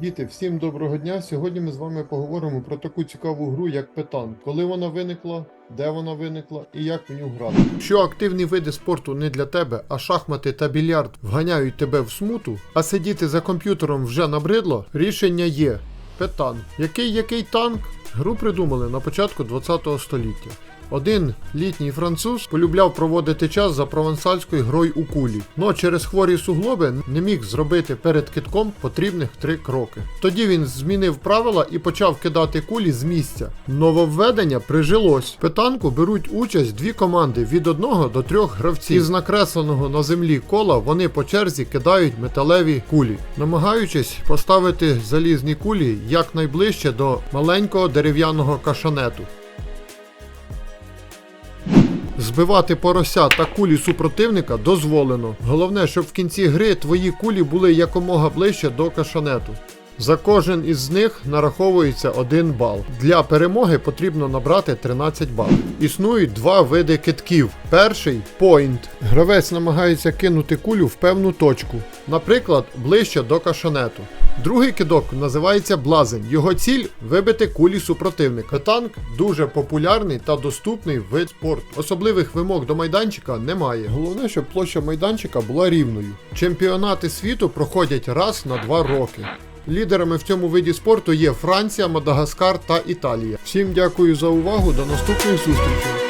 Діти, всім доброго дня. Сьогодні ми з вами поговоримо про таку цікаву гру, як Петан. Коли вона виникла, де вона виникла і як в нього грати. Якщо активні види спорту не для тебе, а шахмати та більярд вганяють тебе в смуту, а сидіти за комп'ютером вже набридло, рішення є. Петан. Який який танк? Гру придумали на початку 20 століття. Один літній француз полюбляв проводити час за провансальською грою у кулі, но через хворі суглоби не міг зробити перед китком потрібних три кроки. Тоді він змінив правила і почав кидати кулі з місця. Нововведення прижилось. В Петанку беруть участь дві команди від одного до трьох гравців. Із накресленого на землі кола вони по черзі кидають металеві кулі, намагаючись поставити залізні кулі якнайближче до маленького дерев'яного кашанету. Збивати порося та кулі супротивника дозволено. Головне, щоб в кінці гри твої кулі були якомога ближче до кашанету. За кожен із них нараховується 1 бал. Для перемоги потрібно набрати 13 балів. Існують два види китків. Перший point. Гравець намагається кинути кулю в певну точку, наприклад, ближче до кашанету. Другий кидок називається блазень. Його ціль вибити кулі супротивника. Танк дуже популярний та доступний вид спорту. Особливих вимог до майданчика немає. Головне, щоб площа майданчика була рівною. Чемпіонати світу проходять раз на два роки. Лідерами в цьому виді спорту є Франція, Мадагаскар та Італія. Всім дякую за увагу. До наступної зустрічі!